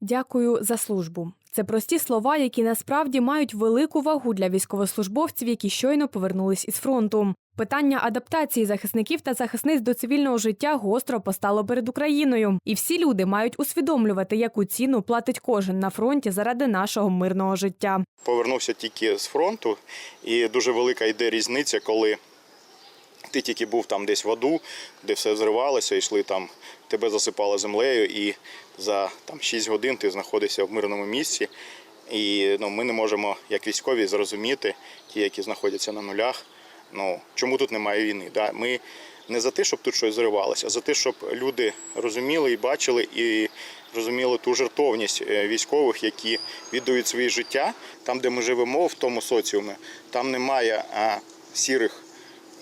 Дякую за службу. Це прості слова, які насправді мають велику вагу для військовослужбовців, які щойно повернулись із фронту. Питання адаптації захисників та захисниць до цивільного життя гостро постало перед Україною, і всі люди мають усвідомлювати, яку ціну платить кожен на фронті заради нашого мирного життя. Повернувся тільки з фронту, і дуже велика йде різниця, коли ти тільки був там десь в аду, де все зривалося, йшли там, тебе засипало землею, і за там 6 годин ти знаходишся в мирному місці. І ну, ми не можемо, як військові, зрозуміти, ті, які знаходяться на нулях, ну, чому тут немає війни. Да? Ми не за те, щоб тут щось зривалося, а за те, щоб люди розуміли і бачили, і розуміли ту жертовність е, військових, які віддають своє життя там, де ми живемо, в тому соціумі, там немає а, сірих.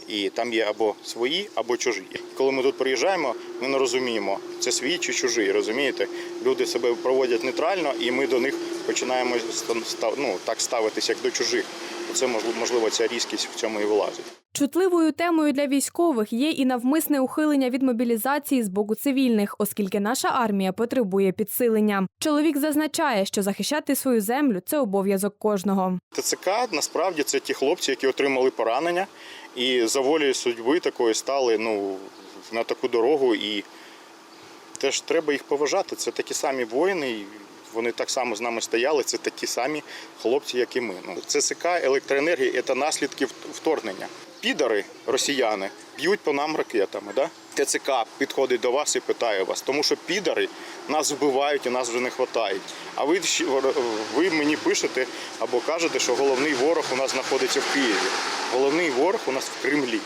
І там є або свої, або чужі. Коли ми тут приїжджаємо, ми не розуміємо, це свій чи чужий. Розумієте? Люди себе проводять нейтрально, і ми до них починаємо ну, так ставитися, як до чужих. Це можливо ця різкість в цьому і вилазить. Чутливою темою для військових є і навмисне ухилення від мобілізації з боку цивільних, оскільки наша армія потребує підсилення. Чоловік зазначає, що захищати свою землю це обов'язок кожного. ТЦК насправді це ті хлопці, які отримали поранення і за волею судьби такої стали ну, на таку дорогу. І теж треба їх поважати. Це такі самі воїни. Вони так само з нами стояли, це такі самі хлопці, як і ми. Ну, ЦСК, електроенергія це наслідки вторгнення. Підари, росіяни, б'ють по нам ракетами. Да? ТЦК підходить до вас і питає вас, тому що підари нас вбивають і нас вже не вистачає. А ви, ви мені пишете або кажете, що головний ворог у нас знаходиться в Києві. Головний ворог у нас в Кремлі.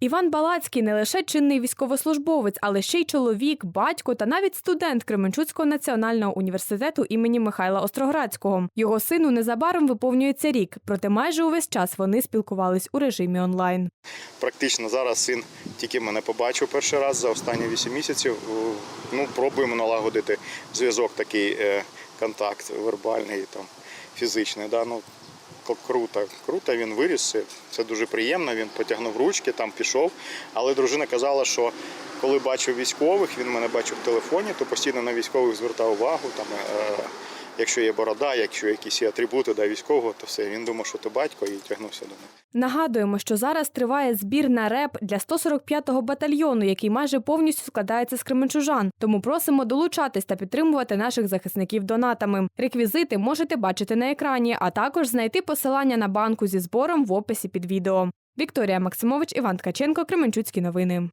Іван Балацький не лише чинний військовослужбовець, але ще й чоловік, батько та навіть студент Кременчуцького національного університету імені Михайла Остроградського. Його сину незабаром виповнюється рік, проте майже увесь час вони спілкувались у режимі онлайн. Практично зараз син тільки мене побачив перший раз за останні 8 місяців. Ну, пробуємо налагодити зв'язок, такий е, контакт вербальний, там, фізичний. Да? Ну, круто, круто, він виріс, це- дуже приємно. Він потягнув ручки, там пішов. Але дружина казала, що коли бачив військових, він мене бачив в телефоні, то постійно на військових звертав увагу. Там, е, якщо є борода, якщо якісь є атрибути да, військового, то все. Він думав, що ти батько і тягнувся до них. Нагадуємо, що зараз триває збір на реп для 145-го батальйону, який майже повністю складається з кременчужан. Тому просимо долучатись та підтримувати наших захисників донатами. Реквізити можете бачити на екрані, а також знайти посилання на банку зі збором в описі під відео. Вікторія Максимович, Іван Ткаченко, Кременчуцькі новини.